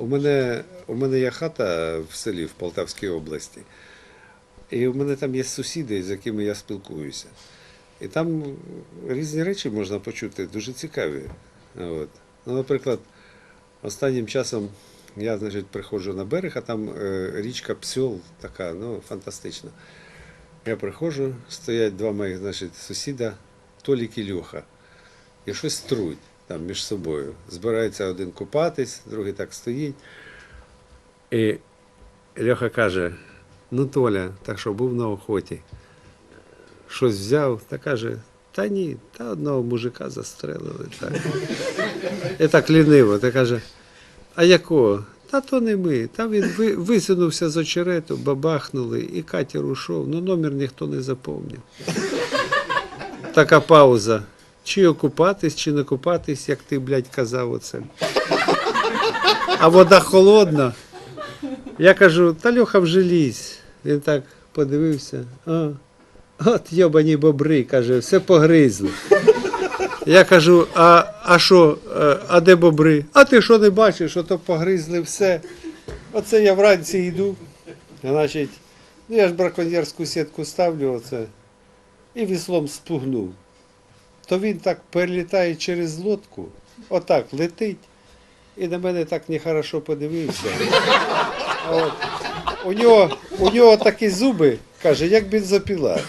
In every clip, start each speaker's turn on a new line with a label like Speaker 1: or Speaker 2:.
Speaker 1: У мене, у мене є хата в селі в Полтавській області. І у мене там є сусіди, з якими я спілкуюся. І там різні речі можна почути, дуже цікаві. От. Ну, наприклад, останнім часом я значить, приходжу на берег, а там е, річка Псьол така, ну, фантастична. Я приходжу, стоять два моїх значить, сусіда, Толік і Льоха, і щось струють там між собою. Збирається один купатись, другий так стоїть. І Льоха каже: ну Толя, так що був на охоті. Щось взяв та каже, та ні, та одного мужика застрелили. Так. І так ліниво, та каже, а якого? Та то не ми. Та він висунувся з очерету, бабахнули, і катер ушов, ну номер ніхто не запомнив. Така пауза. Чи окупатись, чи не купатись, як ти, блядь, казав оце. А вода холодна. Я кажу, та Льоха вже лізь. Він так подивився. А, от йобані бобри, каже, все погризли. Я кажу, а, а що, е, а де бобри? А ти що не бачиш, що то погризли все. Оце я вранці йду. Значить, ну я ж браконьєрську сітку ставлю оце і віслом спугнув. То він так перелітає через лодку, отак летить, і на мене так нехорошо подивився. От. У нього, у нього такі зуби, каже, як бензопіла.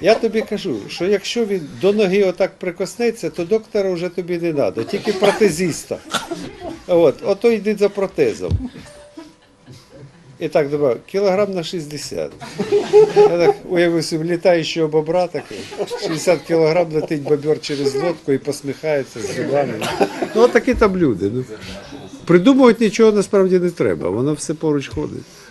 Speaker 1: Я тобі кажу, що якщо він до ноги отак прикоснеться, то доктора вже тобі не треба, тільки протезіста. От, ото йди за протезом. І так додав, кілограм на 60. Я так уявив собі літаючого бобра такий, 60 кілограм летить бобер через лодку і посміхається з зубами. Ну, от такі там люди. Ну. Придумувати нічого насправді не треба, воно все поруч ходить.